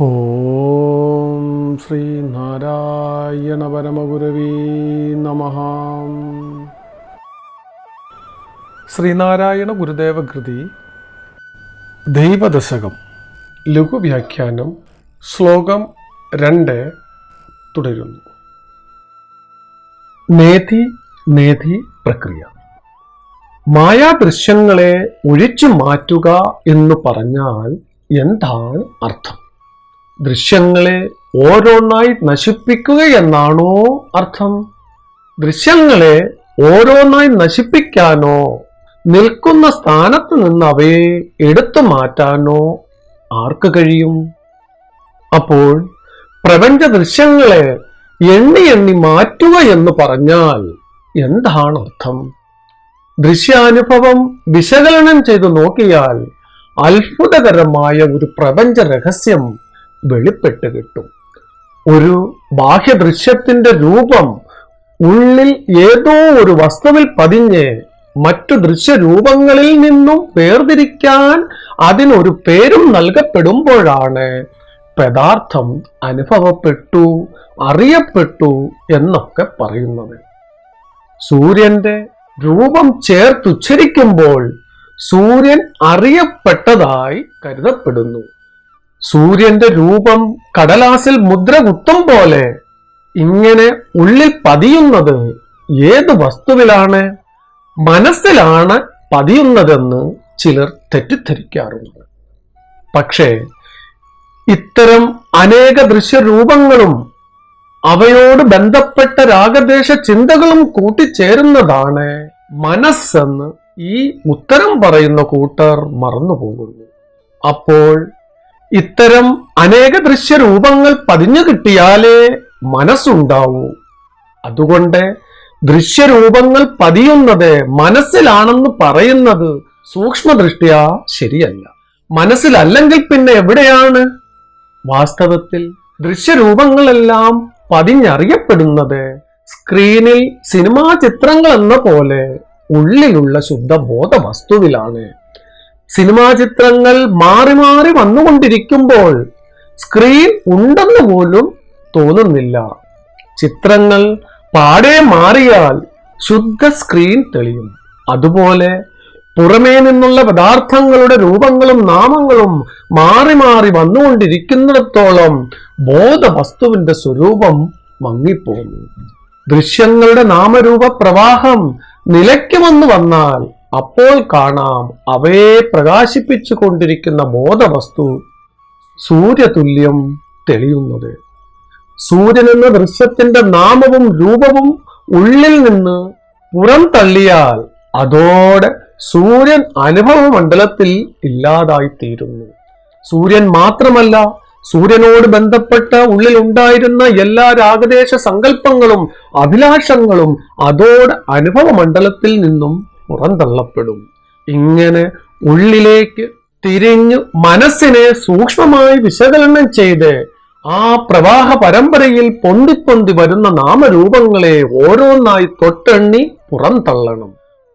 ഓം ശ്രീ നാരായണ പരമഗുരവീ നമ. ശ്രീനാരായണ ഗുരുദേവ കൃതി ദൈവദശകം ലഘുവ്യാഖ്യാനം ശ്ലോകം രണ്ട് തുടരുന്നു. നേതി നേതി പ്രക്രിയ. മായാദൃശ്യങ്ങളെ ഒഴിച്ചു മാറ്റുക എന്ന് പറഞ്ഞാൽ എന്താണ് അർത്ഥം? ദൃശ്യങ്ങളെ ഓരോന്നായി നശിപ്പിക്കുക എന്നാണോ അർത്ഥം? ദൃശ്യങ്ങളെ ഓരോന്നായി നശിപ്പിക്കാനോ നിൽക്കുന്ന സ്ഥാനത്ത് നിന്ന് അവയെ എടുത്തു മാറ്റാനോ ആർക്ക് കഴിയും? അപ്പോൾ പ്രപഞ്ച ദൃശ്യങ്ങളെ എണ്ണി എണ്ണി മാറ്റുക എന്ന് പറഞ്ഞാൽ എന്താണ് അർത്ഥം? ദൃശ്യാനുഭവം വിശകലനം ചെയ്തു നോക്കിയാൽ അത്ഭുതകരമായ ഒരു പ്രപഞ്ച രഹസ്യം വെളിപ്പെട്ട് കിട്ടും. ഒരു ബാഹ്യദൃശ്യത്തിന്റെ രൂപം ഉള്ളിൽ ഏതോ ഒരു വസ്തുവിൽ പതിഞ്ഞ് മറ്റു ദൃശ്യരൂപങ്ങളിൽ നിന്നും വേർതിരിക്കാൻ അതിനൊരു പേരും നൽകപ്പെടുമ്പോഴാണ് പദാർത്ഥം അനുഭവപ്പെട്ടു അറിയപ്പെട്ടു എന്നൊക്കെ പറയുന്നത്. സൂര്യന്റെ രൂപം ചേർത്തുച്ചരിക്കുമ്പോൾ സൂര്യൻ അറിയപ്പെട്ടതായി കരുതപ്പെടുന്നു. സൂര്യന്റെ രൂപം കടലാസിൽ മുദ്ര കുത്തും പോലെ ഇങ്ങനെ ഉള്ളിൽ പതിയുന്നത് ഏത് വസ്തുവിലാണ്? മനസ്സിലാണ് പതിയുന്നതെന്ന് ചിലർ തെറ്റിദ്ധരിക്കാറുണ്ട്. പക്ഷേ ഇത്തരം അനേക ദൃശ്യരൂപങ്ങളും അവയോട് ബന്ധപ്പെട്ട രാഗദേശ ചിന്തകളും കൂട്ടിച്ചേരുന്നതാണ് മനസ്സെന്ന് ഈ ഉത്തരം പറയുന്ന കൂട്ടർ മറന്നുപോകുന്നു. അപ്പോൾ ഇത്തരം അനേക ദൃശ്യരൂപങ്ങൾ പതിഞ്ഞു കിട്ടിയാലേ മനസ്സുണ്ടാവൂ. അതുകൊണ്ട് ദൃശ്യരൂപങ്ങൾ പതിയുന്നത് മനസ്സിലാണെന്ന് പറയുന്നത് സൂക്ഷ്മദൃഷ്ടിയാ ശരിയല്ല. മനസ്സിലല്ലെങ്കിൽ പിന്നെ എവിടെയാണ്? വാസ്തവത്തിൽ ദൃശ്യരൂപങ്ങളെല്ലാം പതിഞ്ഞറിയപ്പെടുന്നത് സ്ക്രീനിൽ സിനിമാ ചിത്രങ്ങൾ എന്ന പോലെ ഉള്ളിലുള്ള ശുദ്ധബോധ വസ്തുവിലാണ് സിനിമാ ചിത്രങ്ങൾ മാറി മാറി വന്നുകൊണ്ടിരിക്കുമ്പോൾ സ്ക്രീൻ ഉണ്ടെന്ന് പോലും തോന്നുന്നില്ല. ചിത്രങ്ങൾ പാടെ മാറിയാൽ ശുദ്ധ സ്ക്രീൻ തെളിയും. അതുപോലെ പുറമേ നിന്നുള്ള പദാർത്ഥങ്ങളുടെ രൂപങ്ങളും നാമങ്ങളും മാറി മാറി വന്നുകൊണ്ടിരിക്കുന്നിടത്തോളം ബോധവസ്തുവിന്റെ സ്വരൂപം മങ്ങിപ്പോകുന്നു ദൃശ്യങ്ങളുടെ നാമരൂപ പ്രവാഹം നിലയ്ക്കുമെന്ന് വന്നാൽ അപ്പോൾ കാണാം അവയെ പ്രകാശിപ്പിച്ചു കൊണ്ടിരിക്കുന്ന ബോധവസ്തു സൂര്യതുല്യം തെളിയുന്നത്. സൂര്യൻ എന്ന ദൃശ്യത്തിന്റെ നാമവും രൂപവും ഉള്ളിൽ നിന്ന് പുറം തള്ളിയാൽ അതോടെ സൂര്യൻ അനുഭവ മണ്ഡലത്തിൽ ഇല്ലാതായിത്തീരുന്നു. സൂര്യൻ മാത്രമല്ല സൂര്യനോട് ബന്ധപ്പെട്ട ഉള്ളിൽ ഉണ്ടായിരുന്ന എല്ലാ രാഗദേശ സങ്കല്പങ്ങളും അഭിലാഷങ്ങളും അതോടെ അനുഭവ മണ്ഡലത്തിൽ നിന്നും പുറന്തള്ളപ്പെടും ഇങ്ങനെ ഉള്ളിലേക്ക് തിരിഞ്ഞു മനസ്സിനെ സൂക്ഷ്മമായി വിശകലനം ചെയ്ത് ആ പ്രവാഹ പരമ്പരയിൽ പൊന്തിപ്പൊന്തി വരുന്ന നാമരൂപങ്ങളെ ഓരോന്നായി തൊട്ടെണ്ണി പുറന്തള്ളണം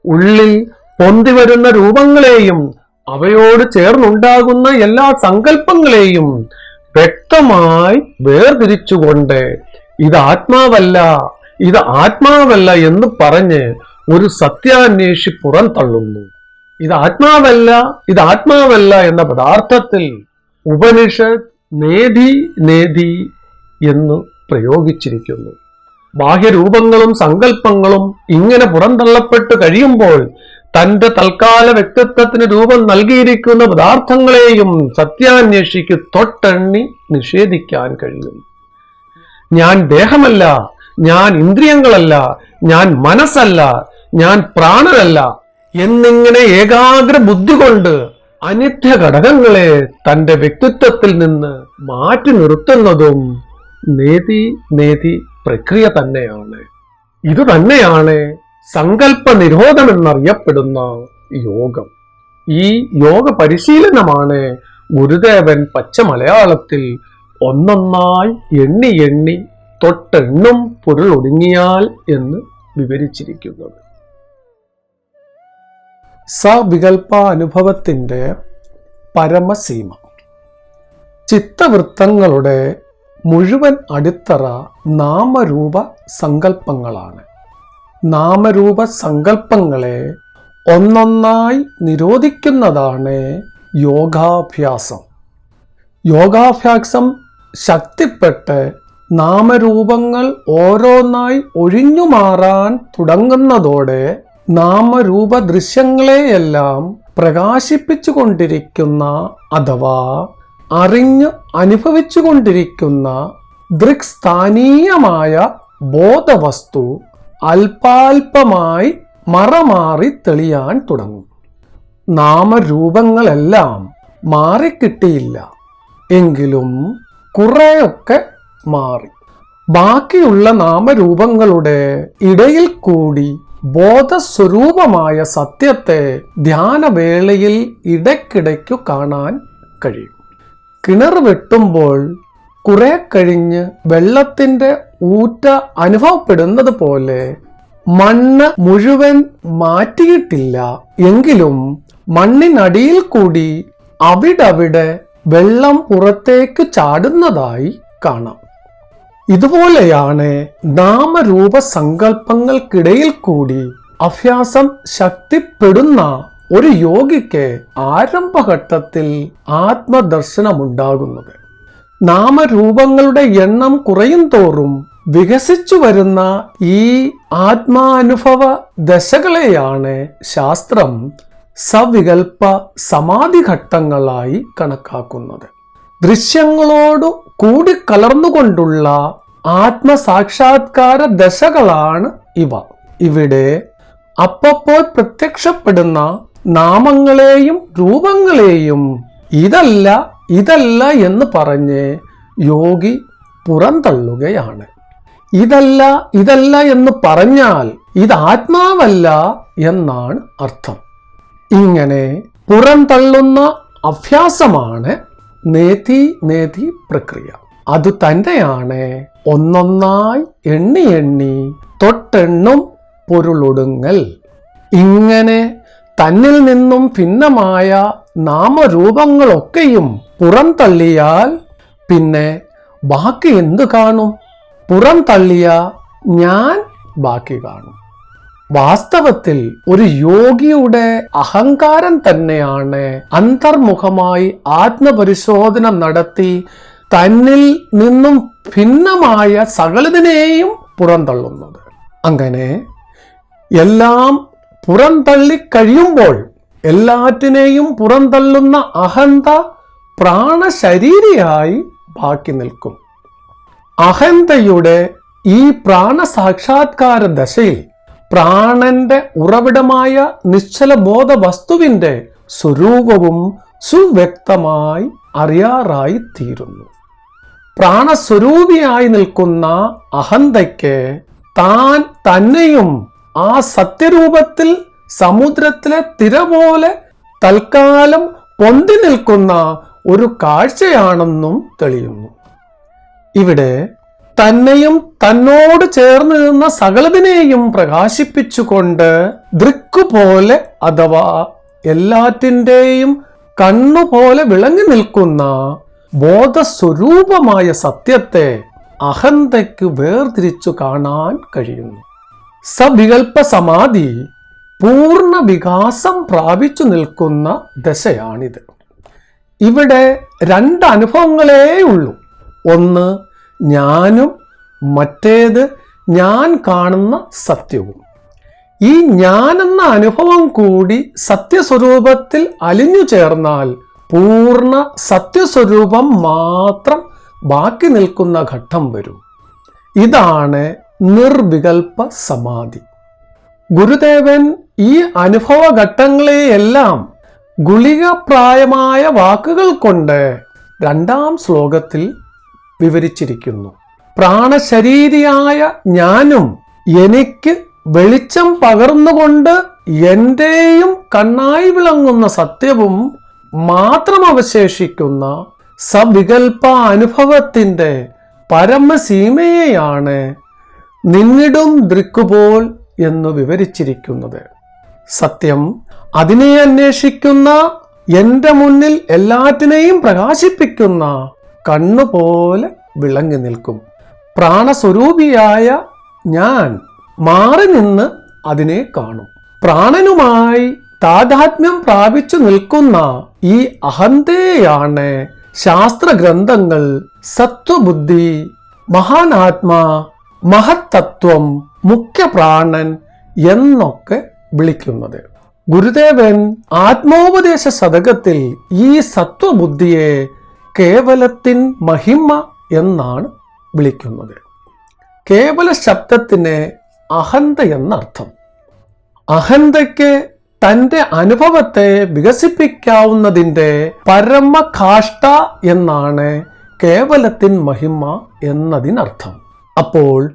ഉള്ളിൽ പൊന്തി വരുന്ന രൂപങ്ങളെയും അവയോട് ചേർന്നുണ്ടാകുന്ന എല്ലാ സങ്കല്പങ്ങളെയും വ്യക്തമായി വേർതിരിച്ചുകൊണ്ട് ഇത് ആത്മാവല്ല ഇത് ആത്മാവല്ല എന്ന് പറഞ്ഞ് ഒരു സത്യാന്വേഷി പുറന്തള്ളുന്നു ഇത് ആത്മാവല്ല ഇത് ആത്മാവല്ല എന്ന പദാർത്ഥത്തിൽ ഉപനിഷത്ത് നേതി നേതി എന്ന് പ്രയോഗിച്ചിരിക്കുന്നു. ബാഹ്യരൂപങ്ങളും സങ്കല്പങ്ങളും ഇങ്ങനെ പുറന്തള്ളപ്പെട്ട് കഴിയുമ്പോൾ തന്റെ തൽക്കാല വ്യക്തിത്വത്തിന് രൂപം നൽകിയിരിക്കുന്ന പദാർത്ഥങ്ങളെയും സത്യാന്വേഷിക്ക് തൊട്ടെണ്ണി നിഷേധിക്കാൻ കഴിയും. ഞാൻ ദേഹമല്ല ഞാൻ ഇന്ദ്രിയങ്ങളല്ല ഞാൻ മനസ്സല്ല ഞാൻ പ്രാണനല്ല എന്നിങ്ങനെ ഏകാഗ്ര ബുദ്ധി കൊണ്ട് അനിത്യ ഘടകങ്ങളെ തന്റെ വ്യക്തിത്വത്തിൽ നിന്ന് മാറ്റി നിർത്തുന്നതും നേതി നേതി പ്രക്രിയ തന്നെയാണ്. ഇത് തന്നെയാണ് സങ്കല്പ നിരോധം എന്നറിയപ്പെടുന്ന യോഗം. ഈ യോഗ പരിശീലനമാണ് ഗുരുദേവൻ പച്ച മലയാളത്തിൽ ഒന്നൊന്നായി എണ്ണി എണ്ണി തൊട്ടെണ്ണും പൊരുൾ ഒടുങ്ങിയാൽ എന്ന് വിവരിച്ചിരിക്കുന്നത്. സവികൽപ്പ അനുഭവത്തിന്റെ പരമസീമ. ചിത്തവൃത്തങ്ങളുടെ മുഴുവൻ അടിത്തറ നാമരൂപ സങ്കല്പങ്ങളാണ് നാമരൂപ സങ്കല്പങ്ങളെ ഒന്നൊന്നായി നിരോധിക്കുന്നതാണ് യോഗാഭ്യാസം. യോഗാഭ്യാസം ശക്തിപ്പെട്ട് നാമരൂപങ്ങൾ ഓരോന്നായി ഒഴിഞ്ഞു മാറാൻ തുടങ്ങുന്നതോടെ നാമരൂപ ദൃശ്യങ്ങളെയെല്ലാം പ്രകാശിപ്പിച്ചുകൊണ്ടിരിക്കുന്ന അഥവാ അറിഞ്ഞു അനുഭവിച്ചുകൊണ്ടിരിക്കുന്ന ദൃക്സ്ഥാനീയമായ ബോധവസ്തു അല്പാൽപമായി മറമാറി തെളിയാൻ തുടങ്ങും. നാമരൂപങ്ങളെല്ലാം മാറിക്കിട്ടിയില്ല. എങ്കിലും കുറെയൊക്കെ മാറി. ബാക്കിയുള്ള നാമരൂപങ്ങളുടെ ഇടയിൽ കൂടി ബോധസ്വരൂപമായ സത്യത്തെ ധ്യാനവേളയിൽ ഇടയ്ക്കിടയ്ക്കു കാണാൻ കഴിയും. കിണർ വെട്ടുമ്പോൾ കുറെ കഴിഞ്ഞ് വെള്ളത്തിന്റെ ഊറ്റ അനുഭവപ്പെടുന്നത് പോലെ മണ്ണ് മുഴുവൻ മാറ്റിയിട്ടില്ല. എങ്കിലും മണ്ണിനടിയിൽ കൂടി അവിടവിടെ വെള്ളം പുറത്തേക്ക് ചാടുന്നതായി കാണാം. ഇതുപോലെയാണ് നാമരൂപ സങ്കല്പങ്ങൾക്കിടയിൽ കൂടി അഭ്യാസം ശക്തിപ്പെടുന്ന ഒരു യോഗിക്ക് ആരംഭഘട്ടത്തിൽ ആത്മദർശനമുണ്ടാകുന്നത്. നാമരൂപങ്ങളുടെ എണ്ണം കുറയും തോറും വികസിച്ചു വരുന്ന ഈ ആത്മാനുഭവ ദശകളെയാണ് ശാസ്ത്രം സവികൽപ്പ സമാധി ഘട്ടങ്ങളായി കണക്കാക്കുന്നത്. ദൃശ്യങ്ങളോട് കൂടിക്കലർന്നുകൊണ്ടുള്ള ആത്മസാക്ഷാത്കാര ദശകളാണ് ഇവ. ഇവിടെ അപ്പപ്പോൾ പ്രത്യക്ഷപ്പെടുന്ന നാമങ്ങളെയും രൂപങ്ങളെയും ഇതല്ല ഇതല്ല എന്ന് പറഞ്ഞ് യോഗി പുറന്തള്ളുകയാണ്. ഇതല്ല ഇതല്ല എന്ന് പറഞ്ഞാൽ ഇത് ആത്മാവല്ല എന്നാണ് അർത്ഥം. ഇങ്ങനെ പുറന്തള്ളുന്ന അഭ്യാസമാണ് നേതി നേതി പ്രക്രിയ. അത് തന്നെയാണ് ഒന്നൊന്നായി എണ്ണി എണ്ണി തൊട്ടെണ്ണും പൊരുളൊടുങ്ങൽ. ഇങ്ങനെ തന്നിൽ നിന്നും ഭിന്നമായ നാമരൂപങ്ങളൊക്കെയും പുറംതള്ളിയാൽ പിന്നെ ബാക്കി എന്തു കാണും? പുറം പുറംതള്ളിയ ഞാൻ ബാക്കി കാണും. വാസ്തവത്തിൽ ഒരു യോഗിയുടെ അഹങ്കാരം തന്നെയാണ് അന്തർമുഖമായി ആത്മപരിശോധന നടത്തി തന്നിൽ നിന്നും ഭിന്നമായ സകലതിനെയും പുറന്തള്ളുന്നത്. അങ്ങനെ എല്ലാം പുറന്തള്ളി കഴിയുമ്പോൾ എല്ലാറ്റിനെയും പുറന്തള്ളുന്ന അഹന്ത പ്രാണശരീരിയായി ബാക്കി നിൽക്കും. അഹന്തയുടെ ഈ പ്രാണസാക്ഷാത്കാര ദശയിൽ പ്രാണന്റെ ഉറവിടമായ നിശ്ചല ബോധ വസ്തുവിന്റെ സ്വരൂപവും സുവ്യക്തമായി അറിയാറായി തീരുന്നു പ്രാണസ്വരൂപിയായി നിൽക്കുന്ന അഹന്തയ്ക്ക് താൻ തന്നെയും ആ സത്യരൂപത്തിൽ സമുദ്രത്തിലെ തിര പോലെ തൽക്കാലം പൊന്തി നിൽക്കുന്ന ഒരു കാഴ്ചയാണെന്നും തെളിയുന്നു. ഇവിടെ തന്നെയും തന്നോട് ചേർന്ന് നിന്ന സകലതിനെയും പ്രകാശിപ്പിച്ചുകൊണ്ട് ദൃക്കുപോലെ അഥവാ എല്ലാറ്റിന്റെയും കണ്ണുപോലെ വിളങ്ങി നിൽക്കുന്ന ബോധസ്വരൂപമായ സത്യത്തെ അഹന്തയ്ക്ക് വേർതിരിച്ചു കാണാൻ കഴിയുന്നു. സവികൽപ്പ സമാധി പൂർണ വികാസം പ്രാപിച്ചു നിൽക്കുന്ന ദശയാണിത്. ഇവിടെ രണ്ട് അനുഭവങ്ങളേ ഉള്ളൂ ഒന്ന് ഞാനും മറ്റേത് ഞാൻ കാണുന്ന സത്യവും. ഈ ഞാൻ എന്ന അനുഭവം കൂടി സത്യസ്വരൂപത്തിൽ അലിഞ്ഞു ചേർന്നാൽ പൂർണ സത്യസ്വരൂപം മാത്രം ബാക്കി നിൽക്കുന്ന ഘട്ടം വരും. ഇതാണ് നിർവികൽപ്പ സമാധി. ഗുരുദേവൻ ഈ അനുഭവ ഘട്ടങ്ങളെയെല്ലാം ഗുളികപ്രായമായ വാക്കുകൾ കൊണ്ട് രണ്ടാം ശ്ലോകത്തിൽ വിവരിച്ചിരിക്കുന്നു. പ്രാണശരീരിയായ ഞാനും എനിക്ക് വെളിച്ചം പകർന്നുകൊണ്ട് എന്റെയും കണ്ണായി വിളങ്ങുന്ന സത്യവും മാത്രം അവശേഷിക്കുന്ന സവികൽപ അനുഭവത്തിന്റെ പരമസീമയെയാണ് നിന്നിടും ദൃക്കുപോൽ എന്ന് വിവരിച്ചിരിക്കുന്നത്. സത്യം അതിനെ അന്വേഷിക്കുന്ന എന്റെ മുന്നിൽ എല്ലാറ്റിനെയും പ്രകാശിപ്പിക്കുന്ന കണ്ണുപോലെ വിളങ്ങി നിൽക്കും. പ്രാണസ്വരൂപിയായ ഞാൻ മാറി നിന്ന് അതിനെ കാണും. പ്രാണനുമായി താതാത്മ്യം പ്രാപിച്ചു നിൽക്കുന്ന ഈ അഹന്തയാണ് ശാസ്ത്രഗ്രന്ഥങ്ങൾ സത്വബുദ്ധി മഹാനാത്മാ മഹത്തത്വം മുഖ്യപ്രാണൻ എന്നൊക്കെ വിളിക്കുന്നത്. ഗുരുദേവൻ ആത്മോപദേശ ശതകത്തിൽ ഈ സത്വബുദ്ധിയെ കേവലത്തിൻ മഹിമ എന്നാണ് വിളിക്കുന്നത്. കേവല ശബ്ദത്തിന് അഹന്ത എന്നർത്ഥം. അഹന്തയ്ക്ക് തന്റെ അനുഭവത്തെ വികസിപ്പിക്കാവുന്നതിന്റെ പരമകാഷ്ട എന്നാണ് കേവലത്തിൻ മഹിമ എന്നതിനർത്ഥം. അപ്പോൾ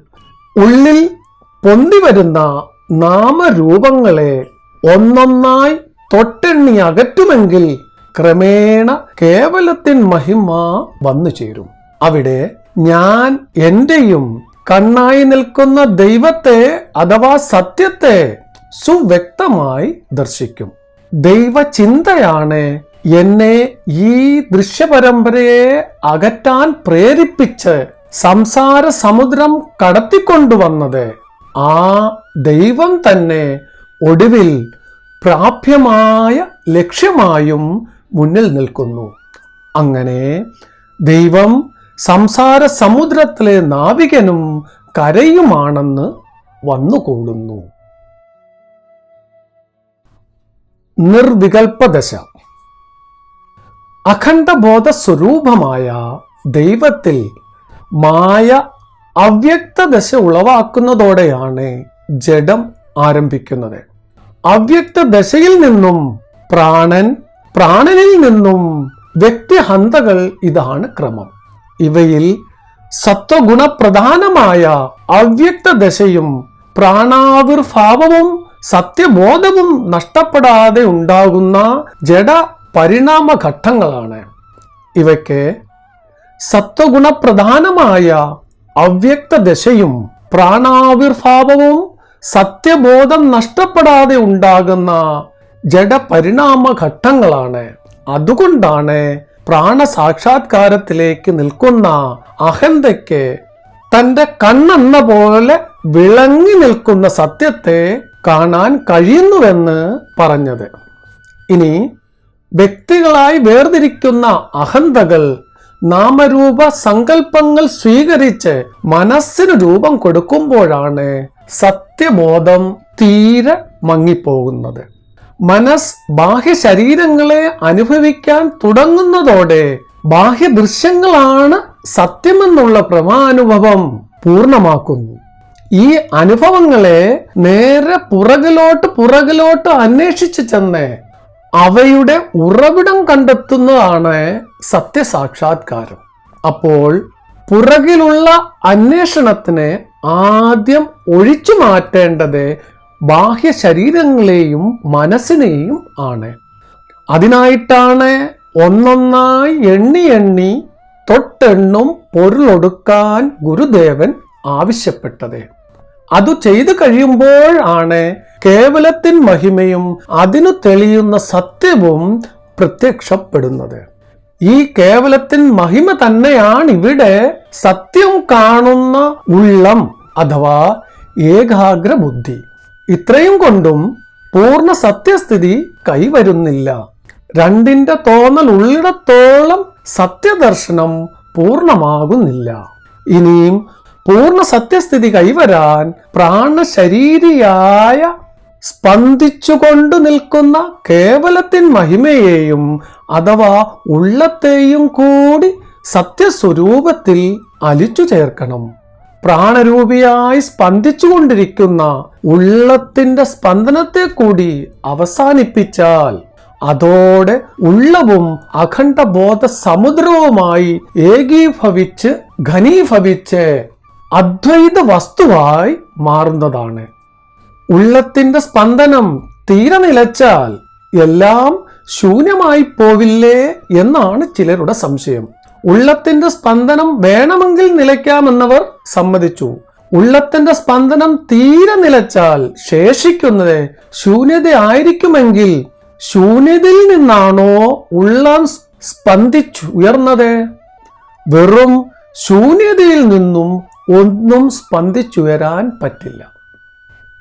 ഉള്ളിൽ പൊന്തി വരുന്ന നാമരൂപങ്ങളെ ഒന്നൊന്നായി തൊട്ടെണ്ണി അകറ്റുമെങ്കിൽ ക്രമേണ കേവലത്തിൻ മഹിമ വന്നു ചേരും. അവിടെ ഞാൻ എന്റെയും കണ്ണായി നിൽക്കുന്ന ദൈവത്തെ അഥവാ സത്യത്തെ സുവ്യക്തമായി ദർശിക്കും. ദൈവചിന്തയാണ് എന്നെ ഈ ദൃശ്യപരമ്പരയെ അകറ്റാൻ പ്രേരിപ്പിച്ച് സംസാര സമുദ്രം കടത്തിക്കൊണ്ടുവന്നത് ആ ദൈവം തന്നെ ഒടുവിൽ പ്രാപ്യമായ ലക്ഷ്യമായും മുന്നിൽ നിൽക്കുന്നു. അങ്ങനെ ദൈവം സംസാര സമുദ്രത്തിലെ നാവികനും കരയുമാണെന്ന് വന്നുകൂടുന്നു. നിർവികൽപദശ അഖണ്ഡബോധ സ്വരൂപമായ ദൈവത്തിൽ മായ അവ്യക്തദശ ഉളവാക്കുന്നതോടെയാണ് ജഡം ആരംഭിക്കുന്നത്. അവ്യക്ത ദശയിൽ നിന്നും പ്രാണൻ പ്രാണനിൽ നിന്നും വ്യക്തിഹന്തകൾ ഇതാണ് ക്രമം. ഇവയിൽ സത്വഗുണപ്രധാനമായ അവ്യക്ത ദശയും പ്രാണാവിർഭാവവും സത്യബോധവും നഷ്ടപ്പെടാതെ ഉണ്ടാകുന്ന ജഡ പരിണാമഘട്ടങ്ങളാണ് ഇവയ്ക്ക് സത്വഗുണപ്രധാനമായ അവ്യക്ത ദശയും പ്രാണാവിർഭാവവും സത്യബോധം നഷ്ടപ്പെടാതെ ഉണ്ടാകുന്ന ജഡപരിണാമ ഘട്ടങ്ങളാണ് അതുകൊണ്ടാണ് പ്രാണസാക്ഷാത്കാരത്തിലേക്ക് നിൽക്കുന്ന അഹന്തയ്ക്ക് തന്റെ കണ്ണെന്ന പോലെ വിളങ്ങി നിൽക്കുന്ന സത്യത്തെ കാണാൻ കഴിയുന്നുവെന്ന് പറഞ്ഞത്. ഇനി വ്യക്തികളായി വേർതിരിക്കുന്ന അഹന്തകൾ നാമരൂപ സങ്കല്പങ്ങൾ സ്വീകരിച്ച് മനസ്സിന് രൂപം കൊടുക്കുമ്പോഴാണ് സത്യബോധം തീരെ മങ്ങിപ്പോകുന്നത്. മനസ് ബാഹ്യ ശരീരങ്ങളെ അനുഭവിക്കാൻ തുടങ്ങുന്നതോടെ ബാഹ്യ ദൃശ്യങ്ങളാണ് സത്യമെന്നുള്ള പ്രമാനുഭവം പൂർണമാക്കുന്നു. ഈ അനുഭവങ്ങളെ നേരെ പുറകിലോട്ട് പുറകിലോട്ട് അന്വേഷിച്ചു ചെന്ന് അവയുടെ ഉറവിടം കണ്ടെത്തുന്നതാണ് സത്യസാക്ഷാത്കാരം. അപ്പോൾ പുറകിലുള്ള അന്വേഷണത്തിന് ആദ്യം ഒഴിച്ചു മാറ്റേണ്ടത് ബാഹ്യ ശരീരങ്ങളെയും മനസ്സിനെയും ആണ്. അതിനായിട്ടാണ് ഒന്നൊന്നായി എണ്ണി എണ്ണി തൊട്ടെണ്ണും പൊരുളൊടുക്കാൻ ഗുരുദേവൻ ആവശ്യപ്പെട്ടത്. അത് ചെയ്തു കഴിയുമ്പോൾ ആണ് കേവലത്തിൻ മഹിമയും അതിനു തെളിയുന്ന സത്യവും പ്രത്യക്ഷപ്പെടുന്നത്. ഈ കേവലത്തിൻ മഹിമ തന്നെയാണ് ഇവിടെ സത്യം കാണുന്ന ഉള്ളം അഥവാ ഏകാഗ്ര ബുദ്ധി ഇത്രയും കൊണ്ടും പൂർണ സത്യസ്ഥിതി കൈവരുന്നില്ല. രണ്ടിന്റെ തോന്നൽ ഉള്ളിടത്തോളം സത്യദർശനം പൂർണമാകുന്നില്ല. ഇനിയും പൂർണ സത്യസ്ഥിതി കൈവരാൻ പ്രാണശരീരിയായ സ്പന്ദിച്ചുകൊണ്ട് നിൽക്കുന്ന കേവലത്തിൻ മഹിമയെയും അഥവാ ഉള്ളത്തെയും കൂടി സത്യസ്വരൂപത്തിൽ അലിച്ചു ചേർക്കണം പ്രാണരൂപിയായി സ്പന്ദിച്ചുകൊണ്ടിരിക്കുന്ന ഉള്ളത്തിന്റെ സ്പന്ദനത്തെ കൂടി അവസാനിപ്പിച്ചാൽ അതോടെ ഉള്ളവും അഖണ്ഡബോധ സമുദ്രവുമായി ഏകീഭവിച്ച് ഘനീഭവിച്ച് അദ്വൈത വസ്തുവായി മാറുന്നതാണ്. ഉള്ളത്തിന്റെ സ്പന്ദനം തീരെ നിലച്ചാൽ എല്ലാം ശൂന്യമായി പോവില്ലേ എന്നാണ് ചിലരുടെ സംശയം. ഉള്ളത്തിന്റെ സ്പന്ദനം വേണമെങ്കിൽ നിലയ്ക്കാമെന്നവർ സമ്മതിച്ചു. ഉള്ളത്തിന്റെ സ്പന്ദനം തീരെ നിലച്ചാൽ ശേഷിക്കുന്നത് ശൂന്യത ആയിരിക്കുമെങ്കിൽ ശൂന്യതയിൽ നിന്നാണോ ഉള്ളം സ്പന്ദിച്ചു ഉയർന്നത്? വെറും ശൂന്യതയിൽ നിന്നും ഒന്നും സ്പന്ദിച്ചുയരാൻ പറ്റില്ല.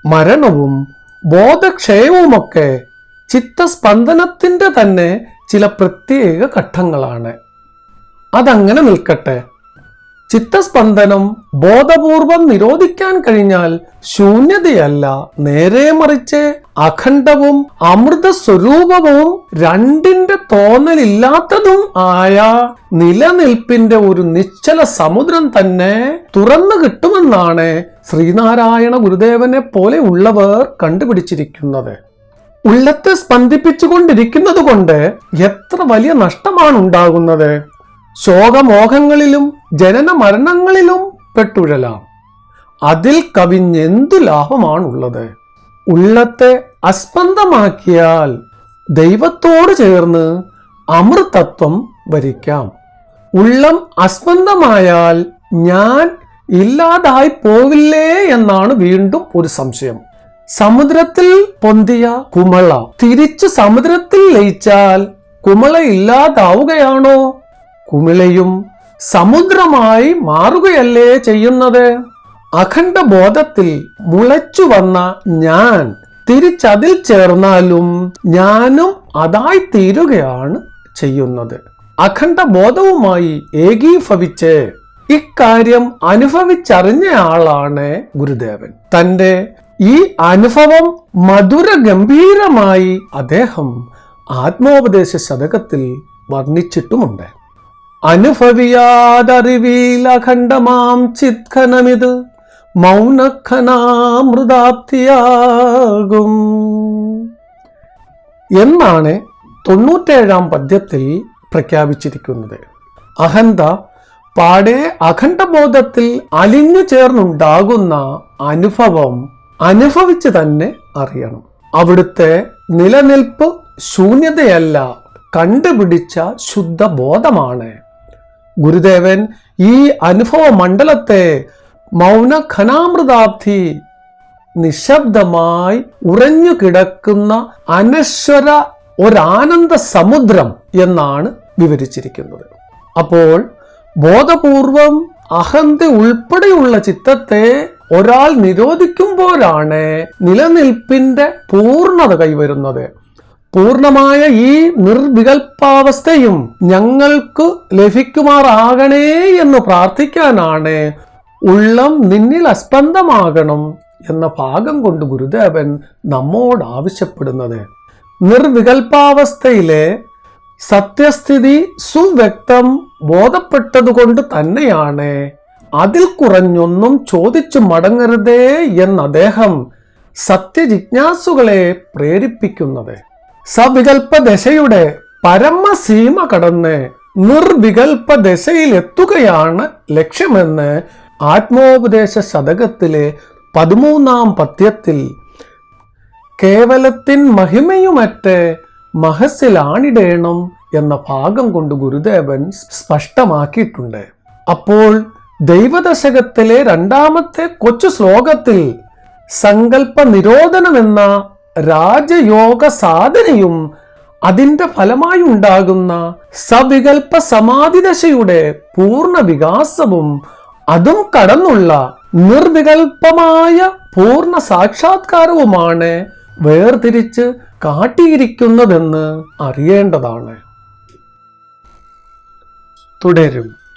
മരണവും ബോധക്ഷയവുമൊക്കെ ചിത്തസ്പന്ദനത്തിന്റെ തന്നെ ചില പ്രത്യേക ഘട്ടങ്ങളാണ്. അതങ്ങനെ നിൽക്കട്ടെ. ചിത്തസ്പന്ദനം ബോധപൂർവം നിരോധിക്കാൻ കഴിഞ്ഞാൽ ശൂന്യതയല്ല. നേരെ മറിച്ച് അഖണ്ഡവും അമൃത സ്വരൂപവും രണ്ടിന്റെ തോന്നലില്ലാത്തതും ആയ നിലനിൽപ്പിന്റെ ഒരു നിശ്ചല സമുദ്രം തന്നെ തുറന്നു കിട്ടുമെന്നാണ് ശ്രീനാരായണ ഗുരുദേവനെ പോലെ ഉള്ളവർ കണ്ടുപിടിച്ചിരിക്കുന്നത്. ഉള്ളത്തെ സ്പന്ദിപ്പിച്ചുകൊണ്ടിരിക്കുന്നത് കൊണ്ട് എത്ര വലിയ നഷ്ടമാണ് ഉണ്ടാകുന്നത് ശോകമോഹങ്ങളിലും ജനന മരണങ്ങളിലും പെട്ടുഴലാം. അതിൽ കവിഞ്ഞെന്തു ലാഭമാണുള്ളത്? ഉള്ളത്തെ അസ്പന്ദമാക്കിയാൽ ദൈവത്തോട് ചേർന്ന് അമൃതത്വം വരിക്കാം. ഉള്ളം അസ്പന്ദമായാൽ ഞാൻ ഇല്ലാതായി പോവില്ലേ എന്നാണ് വീണ്ടും ഒരു സംശയം. സമുദ്രത്തിൽ പൊന്തിയ കുമള തിരിച്ചു സമുദ്രത്തിൽ ലയിച്ചാൽ കുമള ഇല്ലാതാവുകയാണോ? കുമിളയും സമുദ്രമായി മാറുകയല്ലേ ചെയ്യുന്നത്? അഖണ്ഡ ബോധത്തിൽ മുളച്ചു വന്ന ഞാൻ തിരിച്ചതിൽ ചേർന്നാലും ഞാനും അതായി തീരുകയാണ് ചെയ്യുന്നത്. അഖണ്ഡ ബോധവുമായി ഏകീഭവിച്ച് ഇക്കാര്യം അനുഭവിച്ചറിഞ്ഞ ആളാണ് ഗുരുദേവൻ. തന്റെ ഈ അനുഭവം മധുര ഗംഭീരമായി അദ്ദേഹം ആത്മോപദേശ ശതകത്തിൽ വർണിച്ചിട്ടുമുണ്ട്. അനുഭവിയാതറിവിൽ അഖണ്ഡമാം ചിത്ഖനമിത് മൗനഖനാമൃതാപ്തിയാകും. എന്നാണ് തൊണ്ണൂറ്റേഴാം പദ്യത്തിൽ പ്രഖ്യാപിച്ചിരിക്കുന്നത്. അഹന്ത പാടെ അഖണ്ഡബോധത്തിൽ അലിഞ്ഞു ചേർന്നുണ്ടാകുന്ന അനുഭവം അനുഭവിച്ച് തന്നെ അറിയണം. അവിടുത്തെ നിലനിൽപ്പ് ശൂന്യതയല്ല കണ്ടുപിടിച്ച ശുദ്ധബോധമാണ്. ഗുരുദേവൻ ഈ അനുഭവ മണ്ഡലത്തെ മൗന ഖനാമൃതാബ്ധി നിശബ്ദമായി ഉറഞ്ഞു കിടക്കുന്ന അനശ്വര ഒരാനന്ദ സമുദ്രം എന്നാണ് വിവരിച്ചിരിക്കുന്നത്. അപ്പോൾ ബോധപൂർവം അഹന്ത ഉൾപ്പെടെയുള്ള ചിത്തത്തെ ഒരാൾ നിരോധിക്കുമ്പോഴാണ് നിലനിൽപ്പിന്റെ പൂർണത കൈവരുന്നത്. പൂർണമായ ഈ നിർവികൽപ്പാവസ്ഥയും ഞങ്ങൾക്ക് ലഭിക്കുമാറാകണേ എന്ന് പ്രാർത്ഥിക്കാനാണ് ഉള്ളം നിന്നിൽ അസ്പന്ദമാകണം എന്ന ഭാഗം കൊണ്ട് ഗുരുദേവൻ നമ്മോട് ആവശ്യപ്പെടുന്നത്. നിർവികൽപ്പാവസ്ഥയിലെ സത്യസ്ഥിതി സുവ്യക്തം ബോധപ്പെട്ടതുകൊണ്ട് തന്നെയാണ്. അതിൽ കുറഞ്ഞൊന്നും ചോദിച്ചു മടങ്ങരുതേ എന്ന് അദ്ദേഹം സത്യജിജ്ഞാസുകളെ പ്രേരിപ്പിക്കുന്നത്. സവികൽപ്പ ദശയുടെ പരമസീമ കടന്ന് നിർവികൽപ്പ ദശയിൽ എത്തുകയാണ് ലക്ഷ്യമെന്ന് ആത്മോപദേശ ശതകത്തിലെ പതിമൂന്നാം പദ്യത്തിൽ കേവലത്തിൻ മഹിമയുമറ്റ് മഹസ്സിലാണിടേണം എന്ന ഭാഗം കൊണ്ട് ഗുരുദേവൻ സ്പഷ്ടമാക്കിയിട്ടുണ്ട്. അപ്പോൾ ദൈവദശകത്തിലെ രണ്ടാമത്തെ കൊച്ചു ശ്ലോകത്തിൽ സങ്കല്പ നിരോധനം എന്ന രാജയോഗ സാധനയും അതിന്റെ ഫലമായി ഉണ്ടാകുന്ന സവികൽപ്പ സമാധിദശയുടെ പൂർണ വികാസവും അതും കടന്നുള്ള നിർവികൽപ്പമായ പൂർണ സാക്ഷാത്കാരവുമാണ് വേർതിരിച്ച് കാട്ടിയിരിക്കുന്നതെന്ന് അറിയേണ്ടതാണ്. തുടരും.